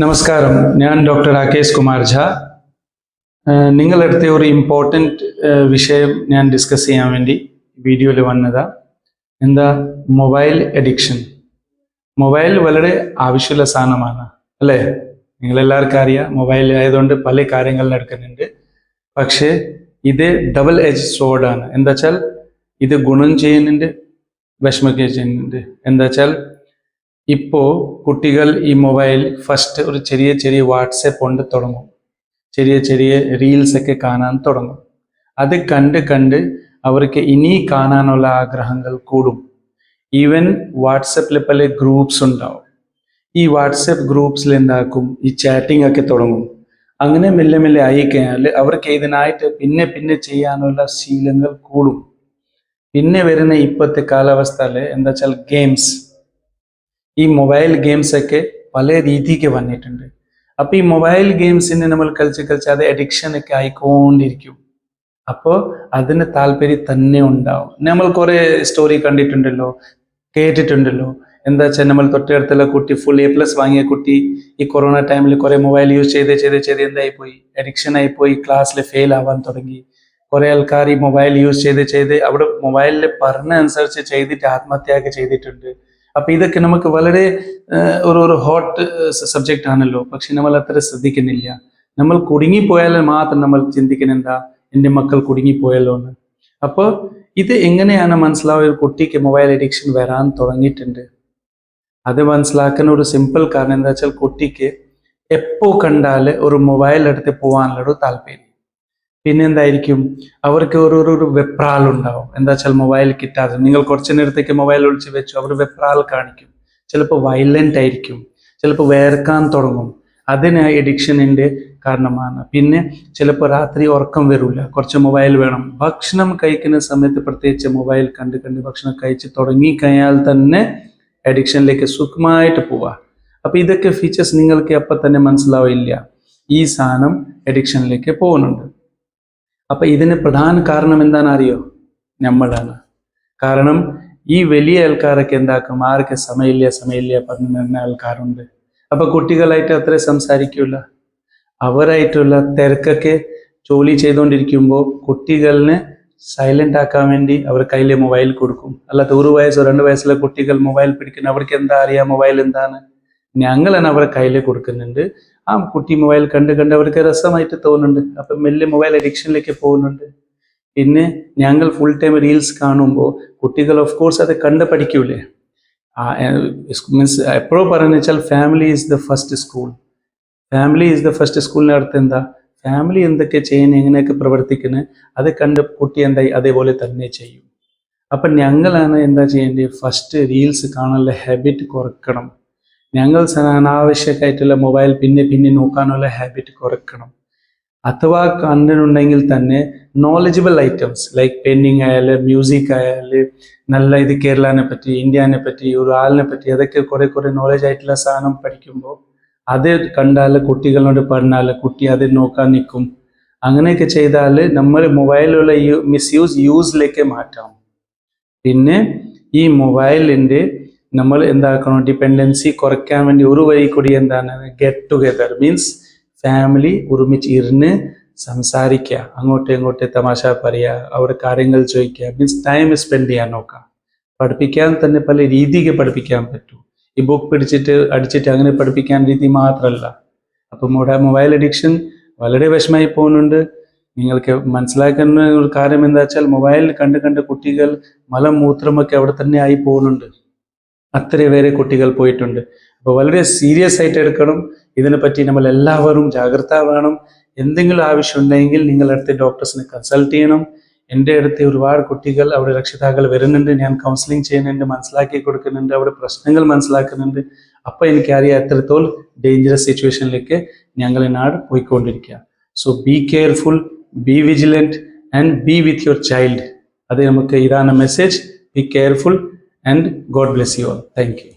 നമസ്കാരം. ഞാൻ ഡോക്ടർ രാകേഷ് കുമാർ ഝാ. നിങ്ങളെടുത്ത ഒരു ഇമ്പോർട്ടന്റ് വിഷയം ഞാൻ ഡിസ്കസ് ചെയ്യാൻ വേണ്ടി വീഡിയോയിൽ വന്നതാ. എന്താ? മൊബൈൽ അഡിക്ഷൻ മൊബൈൽ വളരെ ആവശ്യമുള്ള സാധനമാണ്. അല്ലേ? നിങ്ങളെല്ലാവർക്കും അറിയാം മൊബൈൽ ആയതുകൊണ്ട് പല കാര്യങ്ങൾ നടക്കുന്നുണ്ട്. പക്ഷേ ഇത് ഡബിൾ എജ് സോഡാണ് എന്താ വെച്ചാൽ ഇത് ഗുണം ചെയ്യുന്നുണ്ട് വിഷമിക്കുകയും ചെയ്യുന്നുണ്ട്. എന്താ വെച്ചാൽ ഇപ്പോൾ കുട്ടികൾ ഈ മൊബൈൽ ഫസ്റ്റ് ഒരു ചെറിയ ചെറിയ വാട്സപ്പ് കൊണ്ട് തുടങ്ങും. ചെറിയ ചെറിയ റീൽസ് ഒക്കെ കാണാൻ തുടങ്ങും. അത് കണ്ട് കണ്ട് അവർക്ക് ഇനി കാണാനുള്ള ആഗ്രഹങ്ങൾ കൂടും. ഈവൻ വാട്സപ്പിൽ പല ഗ്രൂപ്പ്സ് ഉണ്ടാവും. ഈ വാട്സപ്പ് ഗ്രൂപ്പ്സിൽ എന്താക്കും? ഈ ചാറ്റിംഗ് ഒക്കെ തുടങ്ങും. അങ്ങനെ മെല്ലെ മെല്ലെ ആയി കഴിഞ്ഞാൽ അവർക്ക് ഇതിനായിട്ട് പിന്നെ പിന്നെ ചെയ്യാനുള്ള ശീലങ്ങൾ കൂടും. പിന്നെ വരുന്ന ഇപ്പോഴത്തെ കാലാവസ്ഥയിൽ എന്താ വെച്ചാൽ ഗെയിംസ് ഈ മൊബൈൽ ഗെയിംസ് ഒക്കെ പല രീതിക്ക് വന്നിട്ടുണ്ട്. അപ്പൊ ഈ മൊബൈൽ ഗെയിംസിനെ നമ്മൾ കളിച്ച് കളിച്ച് അത് അഡിക്ഷൻ ഒക്കെ ആയിക്കൊണ്ടിരിക്കും. അപ്പോൾ അതിന് താല്പര്യം തന്നെ ഉണ്ടാവും. നമ്മൾ കുറെ സ്റ്റോറി കണ്ടിട്ടുണ്ടല്ലോ കേട്ടിട്ടുണ്ടല്ലോ. എന്താ വെച്ചാൽ നമ്മൾ തൊട്ടടുത്തുള്ള കുട്ടി ഫുൾ എ പ്ലസ് വാങ്ങിയ കുട്ടി ഈ കൊറോണ ടൈമിൽ കുറെ മൊബൈൽ യൂസ് ചെയ്ത് ചെയ്ത് ചെയ്ത് എന്തായി പോയി അഡിക്ഷൻ ആയി പോയി ക്ലാസ്സിൽ ഫെയിൽ ആവാൻ തുടങ്ങി. കുറെ ആൾക്കാർ ഈ മൊബൈൽ യൂസ് ചെയ്ത് ചെയ്ത് അവിടെ മൊബൈലിൽ പറഞ്ഞ അനുസരിച്ച് ചെയ്തിട്ട് ആത്മഹത്യ ചെയ്തിട്ടുണ്ട്. അപ്പൊ ഇതൊക്കെ നമുക്ക് വളരെ ഒരു ഒരു ഹോട്ട് സബ്ജക്റ്റ് ആണല്ലോ. പക്ഷെ നമ്മൾ അത്ര ശ്രദ്ധിക്കുന്നില്ല. നമ്മൾ കുടുങ്ങിപ്പോയാൽ മാത്രം നമ്മൾ ചിന്തിക്കുന്ന എന്താ? എന്റെ മക്കൾ കുടുങ്ങിപ്പോയല്ലോ എന്ന്. അപ്പോൾ ഇത് എങ്ങനെയാണ് മനസ്സിലാവുക? ഒരു കുട്ടിക്ക് മൊബൈൽ അഡിക്ഷൻ വരാൻ തുടങ്ങിയിട്ടുണ്ട്. അത് മനസ്സിലാക്കുന്ന ഒരു സിമ്പിൾ കാരണം എന്താ വെച്ചാൽ കുട്ടിക്ക് എപ്പോ കണ്ടാൽ ഒരു മൊബൈൽ എടുത്ത് പോകാനുള്ള ഒരു താല്പര്യം. പിന്നെ എന്തായിരിക്കും അവർക്ക് ഒരു ഒരു ഉണ്ടാവും. എന്താ വെച്ചാൽ മൊബൈൽ കിട്ടാതെ. നിങ്ങൾ കുറച്ച് നേരത്തേക്ക് മൊബൈൽ ഒളിച്ച് വെച്ചു അവർ വെപ്രാൾ കാണിക്കും. ചിലപ്പോൾ വയലന്റ് ആയിരിക്കും. ചിലപ്പോൾ വേർക്കാൻ തുടങ്ങും. അതിന് എഡിക്ഷനിന്റെ കാരണമാണ്. പിന്നെ ചിലപ്പോൾ രാത്രി ഉറക്കം വരില്ല കുറച്ച് മൊബൈൽ വേണം. ഭക്ഷണം കഴിക്കുന്ന സമയത്ത് പ്രത്യേകിച്ച് മൊബൈൽ കണ്ട് കണ്ട് ഭക്ഷണം കഴിച്ച് തുടങ്ങി കഴിഞ്ഞാൽ തന്നെ അഡിക്ഷനിലേക്ക് സുഖമായിട്ട് പോവാ. അപ്പൊ ഇതൊക്കെ ഫീച്ചേഴ്സ് നിങ്ങൾക്ക് അപ്പം തന്നെ മനസ്സിലാവില്ല. ഈ സാധനം അഡിക്ഷനിലേക്ക് പോകുന്നുണ്ട്. അപ്പൊ ഇതിന് പ്രധാന കാരണം എന്താണെന്ന് അറിയോ നമ്മളാണ്. കാരണം ഈ വലിയ ആൾക്കാരൊക്കെ എന്താക്കും? ആർക്ക് സമയമില്ല സമയമില്ല പറഞ്ഞു തന്നെ ആൾക്കാരുണ്ട്. അപ്പൊ കുട്ടികളായിട്ട് അത്ര സംസാരിക്കില്ല അവരായിട്ടുള്ള തിരക്കൊക്കെ ജോലി ചെയ്തുകൊണ്ടിരിക്കുമ്പോൾ കുട്ടികളിനെ സൈലന്റ് ആക്കാൻ വേണ്ടി അവർ കയ്യിലെ മൊബൈൽ കൊടുക്കും. അല്ലാത്ത ഒരു വയസ്സോ രണ്ട് വയസ്സിലെ കുട്ടികൾ മൊബൈൽ പിടിക്കുന്ന അവർക്ക് എന്താ അറിയാം? മൊബൈൽ എന്താണ്? ഞങ്ങളാണ് അവരെ കയ്യിൽ കൊടുക്കുന്നുണ്ട്. ആ കുട്ടി മൊബൈൽ കണ്ട് കണ്ട് അവർക്ക് രസമായിട്ട് തോന്നുന്നുണ്ട്. അപ്പം മെല്ലെ മൊബൈൽ അഡിക്ഷനിലേക്ക് പോകുന്നുണ്ട്. പിന്നെ ഞങ്ങൾ ഫുൾ ടൈം റീൽസ് കാണുമ്പോൾ കുട്ടികൾ ഓഫ് കോഴ്സ് അത് കണ്ട് പഠിക്കൂലേ. മീൻസ് എപ്പോഴും പറയുന്നത് വെച്ചാൽ family is the first school family is the first സ്കൂളിന്റെ അർത്ഥം എന്താ? ഫാമിലി എന്തൊക്കെ ചെയ്യുന്നത് എങ്ങനെയൊക്കെ പ്രവർത്തിക്കുന്നത് അത് കണ്ട് കുട്ടി എന്തായി? അതേപോലെ തന്നെ ചെയ്യും. അപ്പം ഞങ്ങളാണ് എന്താ ചെയ്യേണ്ടത്? ഫസ്റ്റ് റീൽസ് കാണാനുള്ള ഹാബിറ്റ് കുറക്കണം. ഞങ്ങൾ അനാവശ്യമായിട്ടുള്ള മൊബൈൽ പിന്നെ പിന്നെ നോക്കാനുള്ള ഹാബിറ്റ് കുറക്കണം. അഥവാ കണ്ടിട്ടുണ്ടെങ്കിൽ തന്നെ നോളജബിൾ ഐറ്റംസ് ലൈക്ക് പെയിന്റിങ് ആയാലും മ്യൂസിക് ആയാലും നല്ല ഇത് കേരളനെ പറ്റി ഇന്ത്യനെ പറ്റി ഒരു ആളിനെ പറ്റി അതൊക്കെ കുറെ കുറെ നോളജ് ആയിട്ടുള്ള സാധനം പഠിക്കുമ്പോൾ അത് കണ്ടാൽ കുട്ടികളോട് പറഞ്ഞാൽ കുട്ടി അത് നോക്കാൻ നിൽക്കും അങ്ങനെയൊക്കെ ചെയ്താൽ നമ്മൾ മൊബൈലിലുള്ള മിസ്യൂസ് യൂസിലേക്ക് മാറ്റാം. പിന്നെ ഈ മൊബൈലിന്റെ നമ്മൾ എന്താക്കണം? ഡിപ്പെൻഡൻസി കുറയ്ക്കാൻ വേണ്ടി ഒരു വഴി കൂടി എന്താണ്? ഗെറ്റ് ടുഗെദർ മീൻസ് ഫാമിലി ഒരുമിച്ച് ഇരുന്ന് സംസാരിക്കുക. അങ്ങോട്ടും ഇങ്ങോട്ടും തമാശ പറയുക. അവരുടെ കാര്യങ്ങൾ ചോദിക്കുക. മീൻസ് ടൈം സ്പെൻഡ് ചെയ്യാൻ നോക്കുക. പഠിപ്പിക്കാൻ തന്നെ പല രീതിക്ക് പഠിപ്പിക്കാൻ പറ്റും. ഈ ബുക്ക് പിടിച്ചിട്ട് അടിച്ചിട്ട് അങ്ങനെ പഠിപ്പിക്കാൻ രീതി മാത്രമല്ല. അപ്പം മൊബൈൽ അഡിക്ഷൻ വളരെ വിഷമായി പോകുന്നുണ്ട്. നിങ്ങൾക്ക് മനസ്സിലാക്കുന്ന ഒരു കാര്യം എന്താ വെച്ചാൽ മൊബൈൽ കണ്ട് കണ്ട് കുട്ടികൾ മലം മൂത്രമൊക്കെ അവിടെ തന്നെ ആയി പോകുന്നുണ്ട്. അത്ര പേരെ കുട്ടികൾ പോയിട്ടുണ്ട്. അപ്പോൾ വളരെ സീരിയസ് ആയിട്ട് എടുക്കണം. ഇതിനെപ്പറ്റി നമ്മൾ എല്ലാവരും ജാഗ്രത വേണം. എന്തെങ്കിലും ആവശ്യമുണ്ടെങ്കിൽ നിങ്ങൾ അടുത്ത ഡോക്ടേഴ്സിനെ കൺസൾട്ട് ചെയ്യണം. എന്റെ അടുത്ത് ഒരുപാട് കുട്ടികൾ അവിടെ രക്ഷിതാക്കൾ വരുന്നുണ്ട്. ഞാൻ കൗൺസിലിംഗ് ചെയ്യുന്നുണ്ട് മനസ്സിലാക്കി കൊടുക്കുന്നുണ്ട് അവിടെ പ്രശ്നങ്ങൾ മനസ്സിലാക്കുന്നുണ്ട്. അപ്പോൾ എനിക്കറിയാം എത്രത്തോളം ഡേഞ്ചറസ് സിറ്റുവേഷനിലേക്ക് ഞങ്ങൾ നാട് പോയിക്കൊണ്ടിരിക്കുക. So be careful be vigilant and be with your child അത് നമുക്ക് ഇതാണ് message be careful and God bless you all thank you